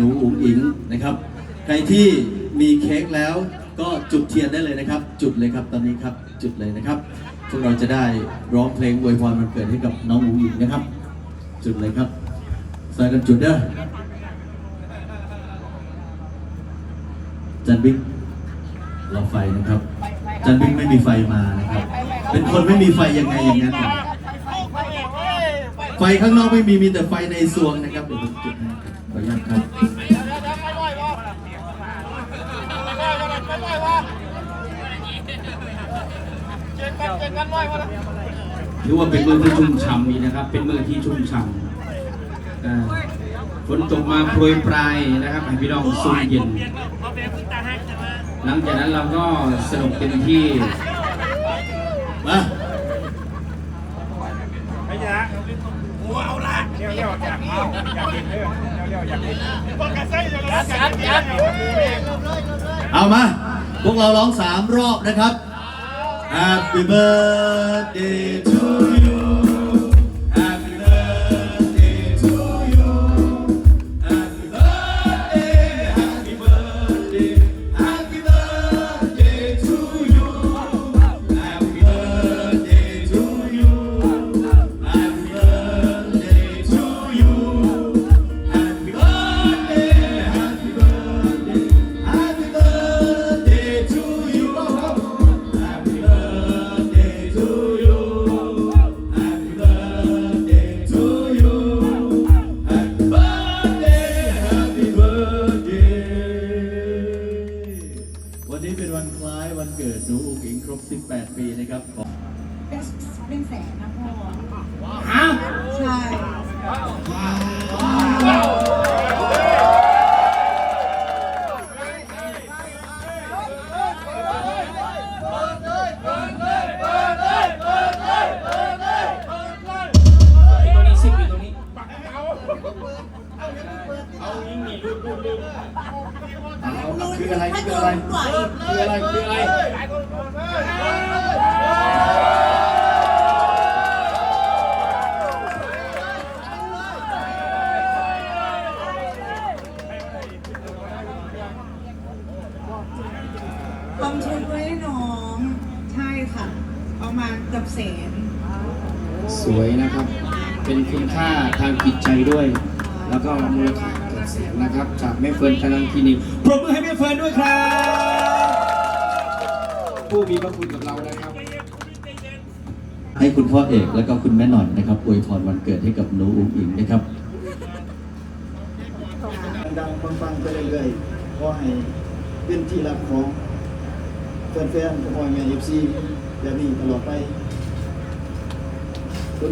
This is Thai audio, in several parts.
หนูอุ๋งอิงนะครับ ใครที่มีเค้กแล้วก็จุดเทียนได้เลยนะครับ จุดเลยครับตอนนี้ครับจุดเลยนะครับพวกเราจะได้ร้องเพลงอวยพรวันเกิดให้กับน้องอุ๋งอิงนะครับ จุดเลยครับใส่กันจุดเด้อจันบิ๊กเราไฟนะครับ จันบิ๊กไม่มีไฟมานะครับ เป็นคนไม่มีไฟยังไงอย่างนั้นน่ะไฟข้างนอกไม่มีมีแต่ไฟในซวงนะครับเดี๋ยวผมจุดให้ ถือว่าเป็นเมืองที่ชุ่มฉ่ำนี่นะครับ เป็นเมืองที่ชุ่มฉ่ำฝนตกมาโปรยปลายนะครับให้พี่น้องซุ่มเย็น หลังจากนั้นเราก็สนุกเต็มที่มาไม่ใช่นะหัวเอาละเลี้ยวเลี้ยวอยากเอาอยากกินเลี้ยวเลี้ยวอยากกินพวกกระไซจะรักกันเอามา พวกเราร้องสามรอบนะครับ Happy birthday to you ตรงนี้ซิกอยู่ตรงนี้คืออะไรถ้าคืออะไรนปล่อยคืออะไรคืออะไร สวยนะครับ เป็นคุณค่าทางจิตใจด้วย แล้วก็มูลค่าเกือบแสนนะครับ จากแม่เฟิร์นธนันคลินิกปรบมือให้แม่เฟิร์นด้วยครับ ผู้มีพระคุณกับเรานะครับ ให้คุณพ่อเอกแล้วก็คุณแม่หน่อยนะครับอวยพรวันเกิดให้กับหนูอุ๋งอิงนะครับดังๆปังๆไปเรื่อยๆขอให้เป็นที่รักของแฟนๆของพ่อแม่เอฟซีแบบนี้ตลอดไป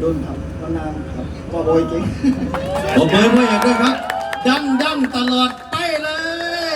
โดนๆครับนานๆครับพ่อโบอยเก่งผมเบิร์พ่อเอกด้วยครับดังดังตลอดไปเล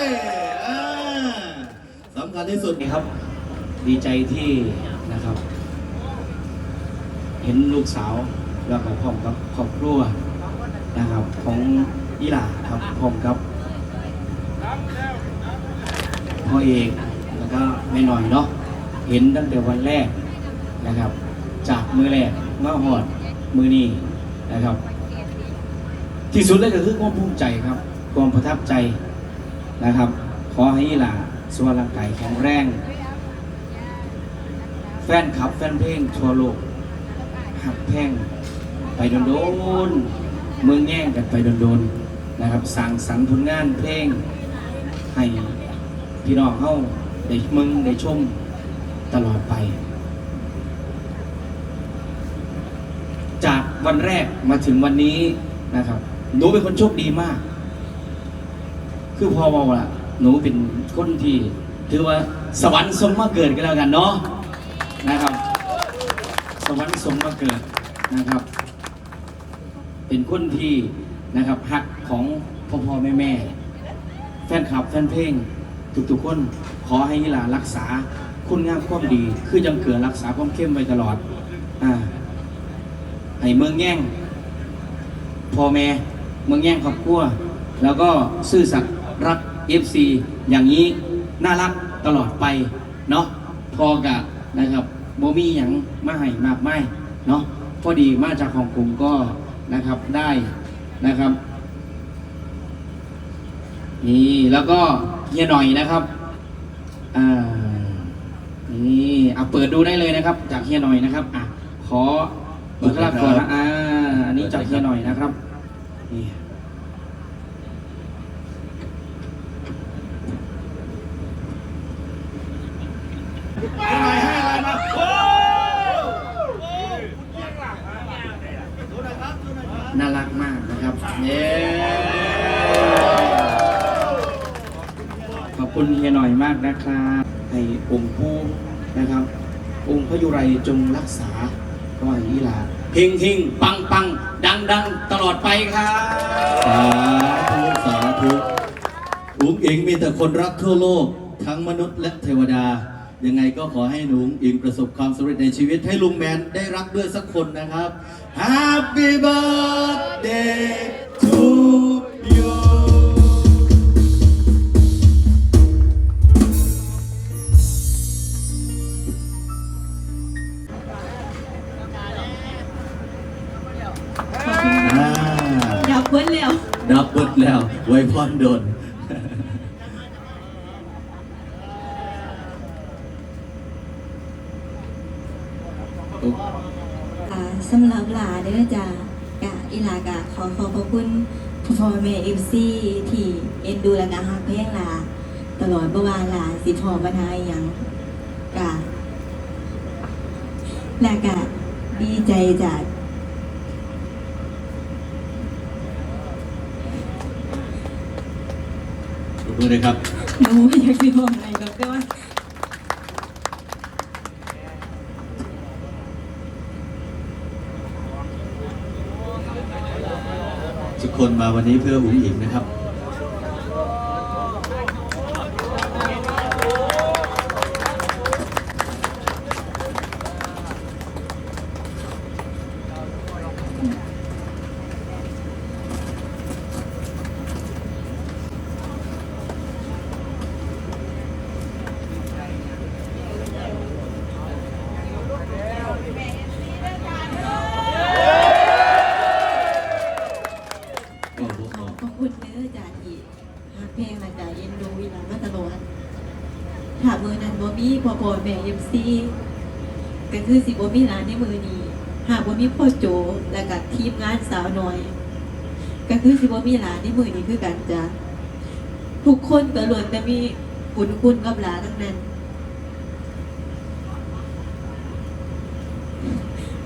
ยอ่าสำคัญที่สุดนะครับ ดีใจที่นะครับ เห็นลูกสาวแล้วก็พร้อมกับครอบครัวนะครับ ของอีหลาครับพร้อมกับพ่อเอกแล้วก็แม่หน่อยเนาะเห็นตั้งแต่วันแรกนะครับ จากมือแรก มาหอดมือนี้นะครับ ที่สุดเลยก็คือความภูมิใจครับ ความประทับใจนะครับ ขอให้อีหลาสุขภาพร่างกายแข็งแรง แฟนคลับแฟนเพลงทั่วโลกหักแพงไปโดนโดนเมืองแย่งกันไปโดนโดนนะครับสั่งสรรค์ผลงานเพลง ให้พี่น้องเข้าได้มึงได้ชมตลอดไป จาก วันแรกมาถึงวันนี้นะครับ หนูเป็นคนโชคดีมาก คือพอบอกละหนูเป็นคนที่ถือว่าสวรรค์สมมาเกิดกันแล้วกันเนาะนะครับ สวรรค์สมมาเกิดนะครับ เป็นคนที่นะครับหักของพ่อพ่อแม่แม่แฟนคลับแฟนเพลงทุกๆคนขอให้ฮิลารักษาคุณงามความดี คือยังเกิดรักษาความเข้มไว้ตลอดอ่า ให้เมืองแย่งพ่อแม่เมืองแย่งครอบครัว แล้วก็ซื่อสัตย์รัก FC อย่างนี้น่ารักตลอดไปเนาะพอกะนะครับโมมีอย่างมาให้มากไม่เนาะพอดีมาจากของกลุ่มก็นะครับได้นะครับนี่แล้วก็เฮียหน่อยนะครับอ่านี่เอาเปิดดูได้เลยนะครับ จากเฮียหน่อยนะครับอะขอ เปิดรับก่อนนะอ่าอันนี้จากเฮียหน่อยนะครับนี่น่ารักมากนะครับเย้ขอบคุณเฮียหน่อยมากนะครับให้องค์ผู้นะครับ องค์พระยุไรจงรักษา ก็อย่างนี้ล่ะเฮงเฮงปังปังดังดังตลอดไปครับสาธุสาธุอุ๋งอิงมีแต่คนรักทั่วโลก ทั้งมนุษย์และเทวดา ยังไงก็ขอให้หนุ่งอิงประสบความสำเร็จในชีวิตให้ลุงแมนได้รักด้วยสักคนนะครับ Happy birthday to เบิ้ลแล้วดับเบิดแล้ว ไวยพรโดนอ่าสำหรับหลาเด้อจ้ากะอีหลากะขอขอบพระคุณพ่อพ่อแม่เอฟซีที่เอ็นดูและกะฮักเพลงหลา ตลอดเมื่อวานหลาสิพอปัญหาอหย่างกะและกะดีใจจาก ขอบคุณนะครับหนูอยากสิบอกอะไรก็ก็ว่าทุกคนมาวันนี้เพื่ออุ๋งอิงนะครับ โอ้โห ขอบพระคุณเด้อจ้าที่ฮักเพลงและกะเอ็นดูอีหลามาตลอดถ้ามือนั้น บ่มีพ่อพ่อแม่เอฟซีก็คือสิบ่มีร้านในมือนี้ หากบ่มีพ่อโจและกับทีมงานสาวน้อย ก็คือสิบ่มีร้านในมือนี้คือกันจ้ะทุกคนก็ล้วนแต่มีบุญคุณกับหลานทั้งนั้น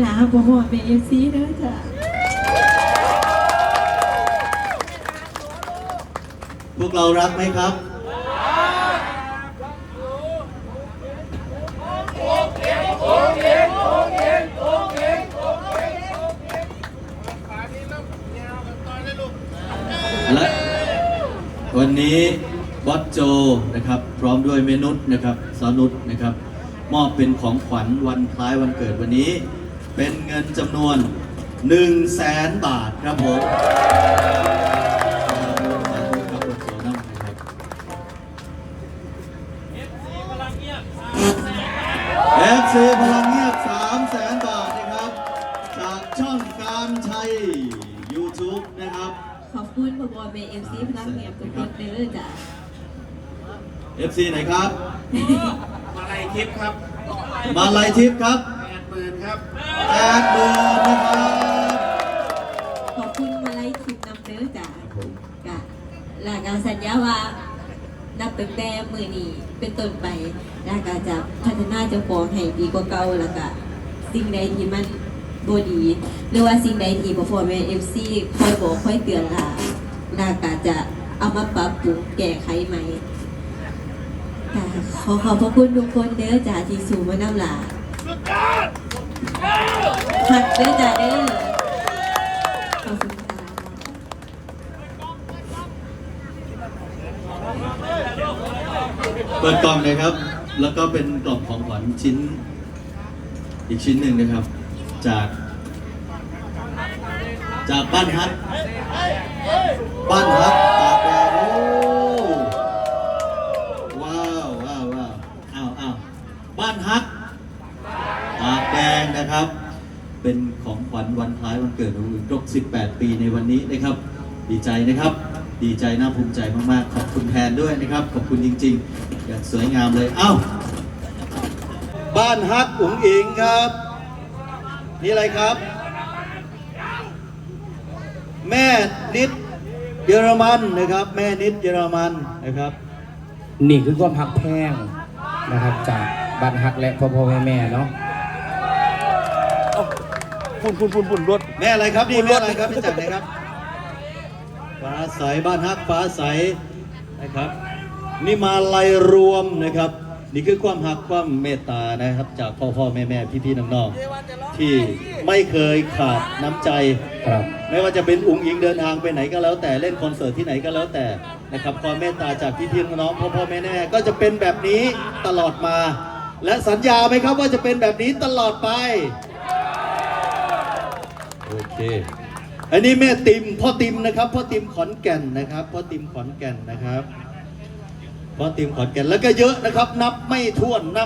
หลานบ่ฮอแม่ FC เด้อจ้ะพวกเรารักไหมครับ และ วันนี้บอสโจนะครับพร้อมด้วยเมนุษนะครับสานุษนะครับมอบเป็นของขวัญวันคล้ายวันเกิดวันนี้ เป็นเงินจำนวน 1 0 0 0 0แสนบาทครับผม อบคุณพ่อพ่อแม่ FC พลังเงียบทุกคนเด้อจ้ะ FC ไหนครับ มาลัยทิพย์ครับมาลายทิพย์ครับแปดหมื่นครับ แปดหมื่นนะครับขอบคุณมาไลฟ์คลิปนำเด้อจ้ะกะลากาสัญญาว่านับตั้งแต่มือนี้เป็นต้นไปลากาจะพัฒนาเจ้าของให้ดีกว่าเก่าแล้วก็สิ่งใดที่มันบ่ดี หรือว่าสิ่งใดที่บ่พอแม่ FC คอยบอกคอยเตือนล่ะ ลากาจะเอามาปรับปรุงแก้ไขใหม่กะขอขอบพระคุณทุกคนเด้อจ้าที่สู่มานำหลาหักเด้อจ้าเด้อขอบคุณค่ะเปิดกล่องเลยครับ แล้วก็เป็นกล่องของขวัญชิ้น อีกชิ้นหนึ่งนะครับ จาก จากบ้านฮัทบ้านฮัทตากแดดโอ้ว้าวว้าวว้าวอ้าวอ้าวบ้านฮัทตากแดงนะครับ เป็นของขวัญวันคล้ายวันเกิดของลุงครบ 18 ปีในวันนี้นะครับ ดีใจนะครับ ดีใจน่าภูมิใจมากๆ ขอบคุณแทนด้วยนะครับ ขอบคุณจริงๆอย่างสวยงามเลยเอ้าบ้านฮักอุ๋งอิงครับ นี่อะไรครับ แม่นิดเยอรมันนะครับ แม่นิดเยอรมันนะครับ นี่คือความหักแพงนะครับจากบ้านหักและพ่อพ่อแม่แม่เนาะฝุ่นฝุ่นฝุ่นฝุ่นรถ แม่อะไรครับนี่แม่อะไรครับพี่จักรนะครับฟ้าใสบ้านฮักฟ้าใสนะครับ นี่มาลัยรวมนะครับ นี่คือความหักความเมตตานะครับ จากพ่อพ่อแม่แม่พี่พี่น้องๆที่ไม่เคยขาดน้ำใจครับ ไม่ว่าจะเป็นอุ้งอิงเดินทางไปไหนก็แล้วแต่เล่นคอนเสิร์ตที่ไหนก็แล้วแต่นะครับความเมตตาจากพี่พี่น้องพ่อพ่อแม่แม่ก็จะเป็นแบบนี้ตลอดมา และสัญญาไหมครับว่าจะเป็นแบบนี้ตลอดไปโอเคอันนี้แม่ติมพ่อติมนะครับพ่อติมขอนแก่นนะครับพ่อติมขอนแก่นนะครับพ่อติมขอนแก่นแล้วก็เยอะนะครับ นับไม่ถ้วนนับ